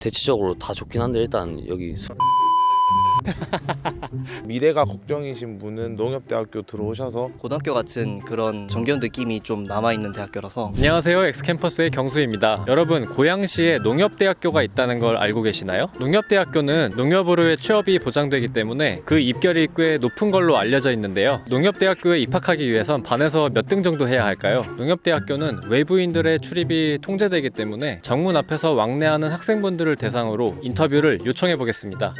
대체적으로 다 좋긴 한데 일단 여기 수... 미래가 걱정이신 분은 농협대학교 들어오셔서 고등학교 같은 그런 정겨운 느낌이 좀 남아있는 대학교라서 안녕하세요. 엑스캠퍼스의 경수입니다. 여러분, 고양시에 농협대학교가 있다는 걸 알고 계시나요? 농협대학교는 농협으로의 취업이 보장되기 때문에 그 입결이 꽤 높은 걸로 알려져 있는데요. 농협대학교에 입학하기 위해선 반에서 몇 등 정도 해야 할까요? 농협대학교는 외부인들의 출입이 통제되기 때문에 정문 앞에서 왕래하는 학생분들을 대상으로 인터뷰를 요청해 보겠습니다.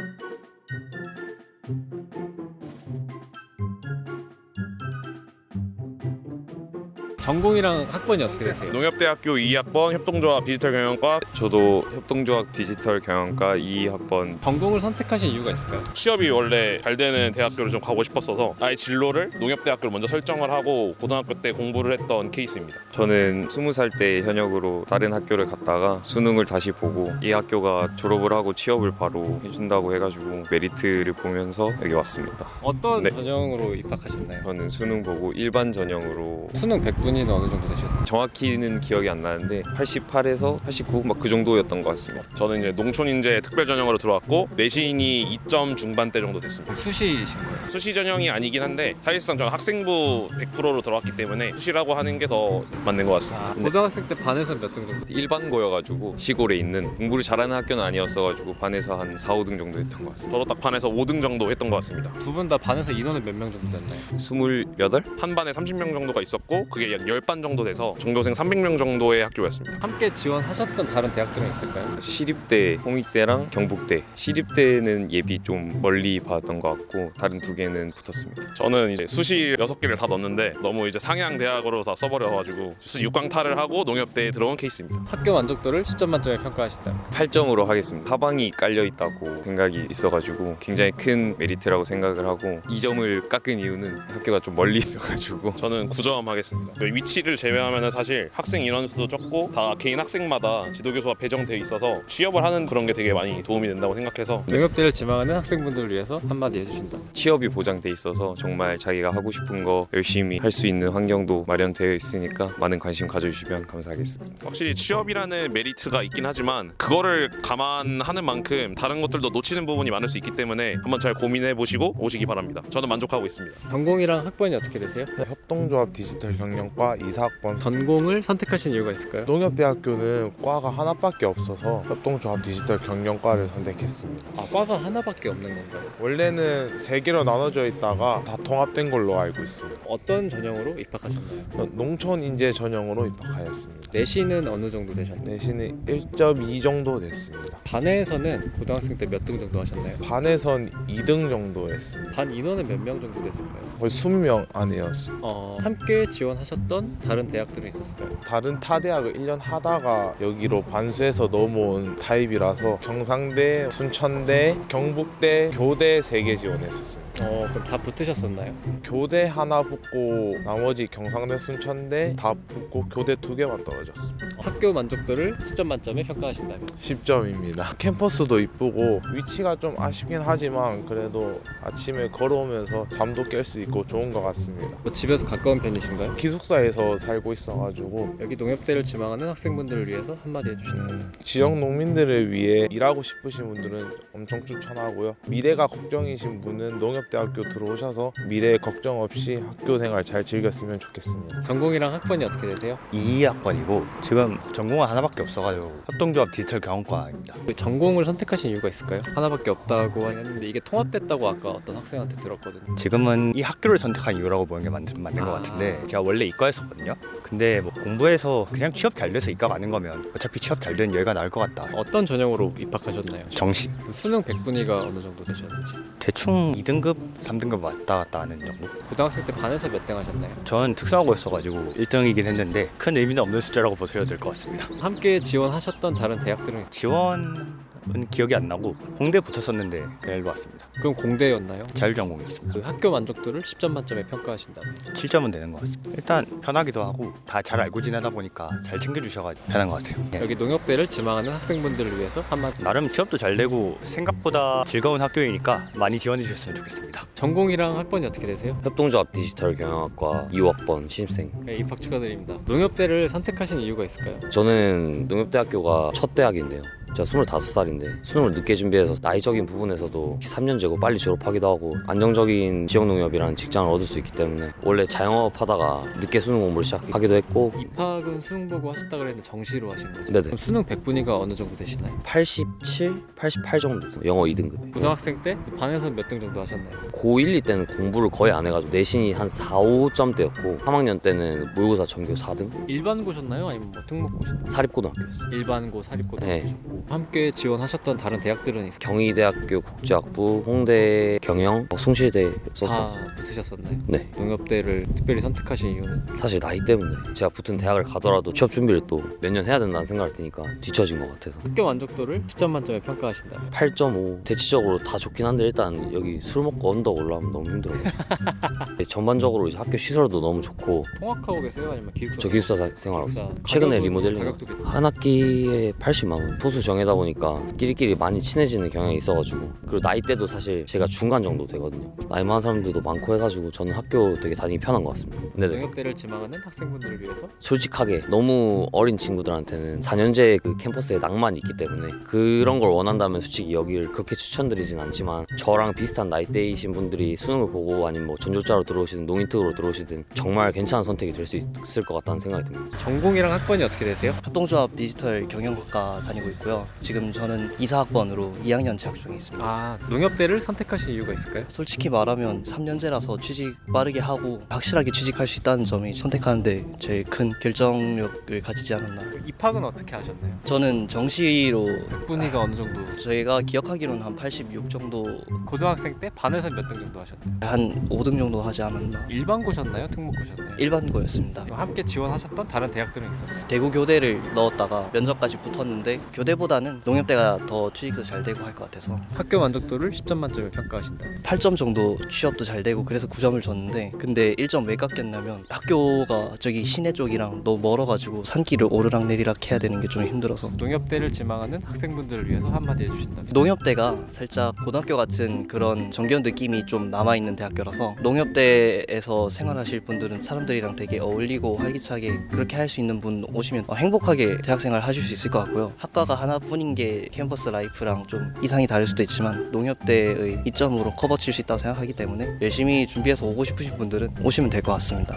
전공이랑 학번이 어떻게 되세요? 농협대학교 2학번 협동조합 디지털 경영과 저도 협동조합 디지털 경영과 2학번 전공을 선택하신 이유가 있을까요? 취업이 원래 잘 되는 대학교를 좀 가고 싶었어서 아예 진로를 농협대학교를 먼저 설정을 하고 고등학교 때 공부를 했던 케이스입니다. 저는 20살 때 현역으로 다른 학교를 갔다가 수능을 다시 보고 이 학교가 졸업을 하고 취업을 바로 해준다고 해가지고 메리트를 보면서 여기 왔습니다. 어떤 네. 전형으로 입학하셨나요? 저는 수능 보고 일반 전형으로 수능 100분 위는 어느 정도 되셨나요? 정확히는 기억이 안 나는데 88에서 89 막 그 정도였던 것 같습니다. 저는 이제 농촌인재 특별 전형으로 들어왔고 내신이 2점 중반대 정도 됐습니다. 수시이신 거예요? 수시 전형이 아니긴 한데 사실상 저는 학생부 100%로 들어왔기 때문에 수시라고 하는 게 더 맞는 것 같습니다. 아, 고등학생 때 반에서 몇 등 정도? 일반고여가지고 시골에 있는 공부를 잘하는 학교는 아니었어가지고 반에서 한 4, 5등 정도 했던 것 같습니다. 저도 딱 반에서 5등 정도 했던 것 같습니다. 두 분 다 반에서 인원은 몇 명 정도 됐나요? 28? 한 반에 30명 정도가 있었고 그게 약 10반 정도 돼서 전교생 300명 정도의 학교였습니다. 함께 지원하셨던 다른 대학들은 있을까요? 시립대, 홍익대랑 경북대. 시립대는 예비 좀 멀리 받았던 것 같고 다른 두 개는 붙었습니다. 저는 이제 수시 6개를 다 넣었는데 너무 이제 상향 대학으로 다 써버려가지고 수시 6강탈을 하고 농협대에 들어온 케이스입니다. 학교 만족도를 10점 만점에 평가하신다. 8점으로 하겠습니다. 하방이 깔려 있다고 생각이 있어가지고 굉장히 큰 메리트라고 생각을 하고 2점을 깎은 이유는 학교가 좀 멀리 있어가지고 저는 9점 하겠습니다. 그 위치를 제외하면 사실 학생 인원수도 적고 다 개인 학생마다 지도교수가 배정돼 있어서 취업을 하는 그런 게 되게 많이 도움이 된다고 생각해서 농협대를 지망하는 학생분들을 위해서 한마디 해주신다. 취업이 보장돼 있어서 정말 자기가 하고 싶은 거 열심히 할 수 있는 환경도 마련되어 있으니까 많은 관심 가져주시면 감사하겠습니다. 확실히 취업이라는 메리트가 있긴 하지만 그거를 감안하는 만큼 다른 것들도 놓치는 부분이 많을 수 있기 때문에 한번 잘 고민해 보시고 오시기 바랍니다. 저는 만족하고 있습니다. 전공이랑 학번이 어떻게 되세요? 협동조합 디지털 경영 과 이사학번 전공을 선택하신 이유가 있을까요? 농협대학교는 과가 하나밖에 없어서 협동조합 디지털 경영과를 선택했습니다. 아, 과가 하나밖에 없는 건가요? 원래는 세 개로 나눠져 있다가 다 통합된 걸로 알고 있습니다. 어떤 전형으로 입학하셨나요? 저 농촌 인재 전형으로 입학하였습니다. 내신은 어느 정도 되셨나요? 내신은 1.2 정도 됐습니다. 반에서는 고등학생 때 몇 등 정도 하셨나요? 반에선 2등 정도 했습니다. 반 인원은 몇 명 정도 됐을까요? 거의 20명 안에였습니다. 어, 함께 지원하셨던 다른 대학들은 있었을까요? 다른 타 대학을 1년 하다가 여기로 반수해서 넘어온 타입이라서 경상대, 순천대, 경북대, 교대 3개 지원했었습니다. 어, 그럼 다 붙으셨었나요? 교대 하나 붙고 나머지 경상대, 순천대 다 붙고 교대 두 개만 떨어졌습니다. 학교 만족도를 10점 만점에 평가하신다면 10점입니다. 캠퍼스도 이쁘고 위치가 좀 아쉽긴 하지만 그래도 아침에 걸어오면서 잠도 깰 수 있고 좋은 것 같습니다. 뭐 집에서 가까운 편이신가요? 기숙사 에서 살고 있어가지고 여기 농협대를 지망하는 학생분들을 위해서 한마디 해주신다면 지역 농민들을 위해 일하고 싶으신 분들은 엄청 추천하고요. 미래가 걱정이신 분은 농협대학교 들어오셔서 미래 걱정 없이 학교 생활 잘 즐겼으면 좋겠습니다. 전공이랑 학번이 어떻게 되세요? 2학번이고 지금 전공은 하나밖에 없어가지고 협동조합 디지털 경영과입니다. 그 전공을 선택하신 이유가 있을까요? 하나밖에 없다고 했는데 이게 통합됐다고 아까 어떤 학생한테 들었거든요. 지금은 이 학교를 선택한 이유라고 보는 게 맞, 맞는 것 아. 같은데 제가 원래 이과 였었거든요. 근데 뭐 공부해서 그냥 취업 잘 돼서 이과 가는 거면 어차피 취업 잘 되는 여기가 나을 것 같다. 어떤 전형으로 입학하셨나요? 정시 그 수능 100분위가 어느 정도 되셨는지 대충 2등급, 3등급 왔다 갔다 하는 정도. 고등학생 때 반에서 몇 등 하셨나요? 저는 특수학고였어가지고 1등이긴 했는데 큰 의미는 없는 숫자라고 보셔야 될것 같습니다. 함께 지원하셨던 다른 대학들은 지원 은 기억이 안 나고 홍대 붙었었는데 그냥 일로 왔습니다. 그럼 공대였나요? 자율전공이었습니다. 그 학교 만족도를 10점 만점에 평가하신다면 7점은 되는 것 같습니다. 일단 편하기도 하고 다 잘 알고 지내다 보니까 잘 챙겨주셔가지고 편한 것 같아요. 네. 여기 농협대를 지망하는 학생분들을 위해서 한마디 나름 취업도 잘 되고 생각보다 즐거운 학교이니까 많이 지원해 주셨으면 좋겠습니다. 전공이랑 학번이 어떻게 되세요? 협동조합 디지털 경영학과 2학번 신입생 네, 입학 축하드립니다. 농협대를 선택하신 이유가 있을까요? 저는 농협대학교가 첫 대학인데요 제가 25살인데 수능을 늦게 준비해서 나이적인 부분에서도 3년제고 빨리 졸업하기도 하고 안정적인 지역농협이라는 직장을 얻을 수 있기 때문에 원래 자영업 하다가 늦게 수능 공부를 시작하기도 했고 입학은 수능 보고 하셨다 그랬는데 정시로 하신 거죠? 네네. 그럼 수능 100분위가 어느 정도 되시나요? 87, 88 정도 영어 2등급 고등학생 때 반에서 몇 등 정도 하셨나요? 고 1, 2 때는 공부를 거의 안 해가지고 내신이 한 4, 5점대였고 3학년 때는 모의고사 전교 4등 일반고셨나요? 아니면 뭐 특목고셨나요? 사립고등학교였어요 일반고, 사립고도 네. 함께 지원하셨던 다른 대학들은 있어요? 경희대학교 국제학부, 홍대 경영, 어, 숭실대 썼던 다 붙으셨었나요? 네 농협대를 특별히 선택하신 이유는 사실 나이 때문에 제가 붙은 대학을 가더라도 취업 준비를 또 몇 년 해야 된다는 생각을 드니까 뒤처진 것 같아서 학교 만족도를 10점 만점에 평가하신다면 8.5 대체적으로 다 좋긴 한데 일단 여기 술 먹고 언덕 올라오면 너무 힘들어요 전반적으로 이제 학교 시설도 너무 좋고 통학하고 계세요? 아니면 기숙사? 저 기숙사 기숙사. 있어요 최근에 가격은- 리모델링 가격도? 한 학기에 80만 원 포수 정해다 보니까 끼리끼리 많이 친해지는 경향이 있어가지고 그리고 나이대도 사실 제가 중간 정도 되거든요 나이 많은 사람들도 많고 해가지고 저는 학교 되게 다니기 편한 것 같습니다 네네 농협대를 지망하는 학생분들을 위해서 솔직하게 너무 어린 친구들한테는 4년제 그 캠퍼스에 낭만이 있기 때문에 그런 걸 원한다면 솔직히 여기를 그렇게 추천드리진 않지만 저랑 비슷한 나이대이신 분들이 수능을 보고 아니면 뭐 전조자로 들어오시든 농인특으로 들어오시든 정말 괜찮은 선택이 될 수 있을 것 같다는 생각이 듭니다. 전공이랑 학번이 어떻게 되세요? 협동조합 디지털 경영학과 다니고 있고요. 지금 저는 이사학번으로 2학년 재학 중에 있습니다. 아 농협대를 선택하신 이유가 있을까요? 솔직히 말하면 3년제라서 취직 빠르게 하고 확실하게 취직할 수 있다는 점이 선택하는데 제일 큰 결정력을 가지지 않았나. 입학은 어떻게 하셨나요? 저는 정시로 100분위가 어느 정도 저희가 기억하기로는 한 86 정도 고등학생 때 반에서 몇 등 정도 하셨나요? 한 5등 정도 하지 않았나. 일반고셨나요? 특목고셨나요? 일반고였습니다. 함께 지원하셨던 다른 대학들은 있었나요? 대구 교대를 넣었다가 면접까지 붙었는데 교대보다 는 농협대가 더 취직도 잘 되고 할 것 같아서. 학교 만족도를 10점 만점에 평가하신다. 8점 정도 취업도 잘 되고 그래서 9점을 줬는데 근데 1점 왜 깎였냐면 학교가 저기 시내 쪽이랑 너무 멀어가지고 산길을 오르락 내리락 해야 되는 게 좀 힘들어서. 농협대를 지망하는 학생분들을 위해서 한마디 해주신다면 농협대가 살짝 고등학교 같은 그런 정겨운 느낌이 좀 남아있는 대학교라서 농협대에서 생활하실 분들은 사람들이랑 되게 어울리고 활기차게 그렇게 할 수 있는 분 오시면 어, 행복하게 대학생활 하실 수 있을 것 같고요. 학과가 하나 뿐인 게 캠퍼스 라이프랑 좀 이상이 다를 수도 있지만 농협대의 이점으로 커버 칠 수 있다고 생각하기 때문에 열심히 준비해서 오고 싶으신 분들은 오시면 될 것 같습니다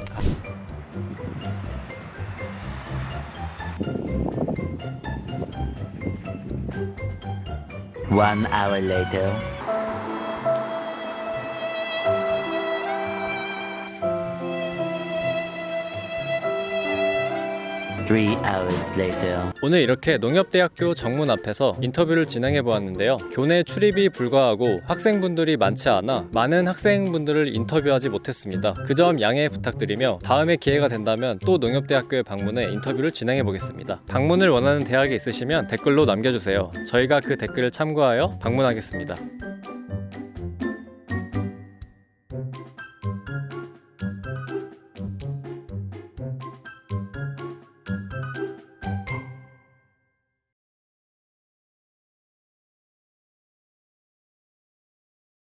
One hour later. 오늘 이렇게 농협대학교 정문 앞에서 인터뷰를 진행해 보았는데요. 교내 출입이 불가하고 학생분들이 많지 않아 많은 학생분들을 인터뷰하지 못했습니다. 그 점 양해 부탁드리며 다음에 기회가 된다면 또 농협대학교에 방문해 인터뷰를 진행해 보겠습니다. 방문을 원하는 대학이 있으시면 댓글로 남겨주세요. 저희가 그 댓글을 참고하여 방문하겠습니다.